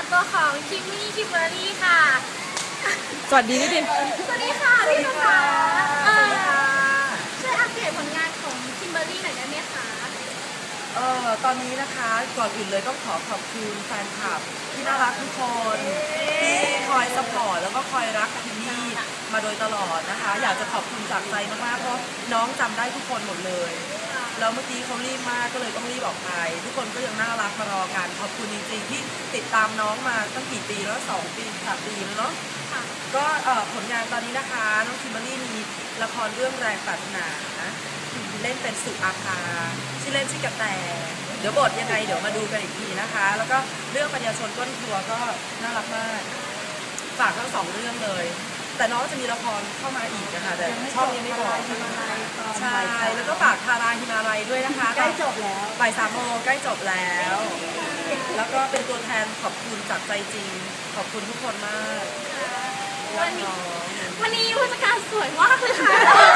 ของคิมมี่คิมเบอร์รี่ค่ะ สวัสดีพี่ดินสวัสดีค่ะพี่ภาษาสวัสดีค่ะช่วยอัปเดตผลงานของคิมเบอร์รี่หน่อยได้ไหมคะ เอ่อตอนนี้นะคะก่อนอื่นเลยต้องขอขอบคุณแฟนคลับที่น่ารักทุกคนที่คอยสปอร์ตแล้วก็คอยรักคิมมี่มาโดยตลอดนะคะ อยากจะขอบคุณจากใจมากๆเพราะน้องจำได้ทุกคนหมดเลย แล้วเมื่อกี้เขารีบมากก็เลยต้องรีบออกไป ทุกคนก็ยังน่ารักมารอกันขอบคุณจริงๆที่ ติดตามน้องมาตั้งกี่ปีแล้วสองปีสามปีแล้วเนาะค่ะก็เอ่อผลงานตอนนี้นะคะน้องคิมเบอรรี่มีละครเรื่องแรงปรารถนาเล่นเป็นสุอาภาชื่อเล่นชื่อกระแตเดี๋ยวบทยังไงเดี๋ยวมาดูกันอีกทีนะคะ แล้วก็เรื่องปัญญาชนก้นครัวก็น่ารักมากฝากทั้งสองเรื่องเลย แต่น้องจะมีละครเข้ามาอีกนะคะแต่ช่องยังไม่บอกใช่แล้วก็ฝากทาราฮิมาลัยด้วยนะคะใกล้จบแล้วบ่ายสามโมงใกล้จบแล้ว แล้วก็เป็นตัวแทนขอบคุณจากใจจริง ขอบคุณทุกคนมากวันนี้วันนี้ผู้จัดการสวยมากเลยค่ะ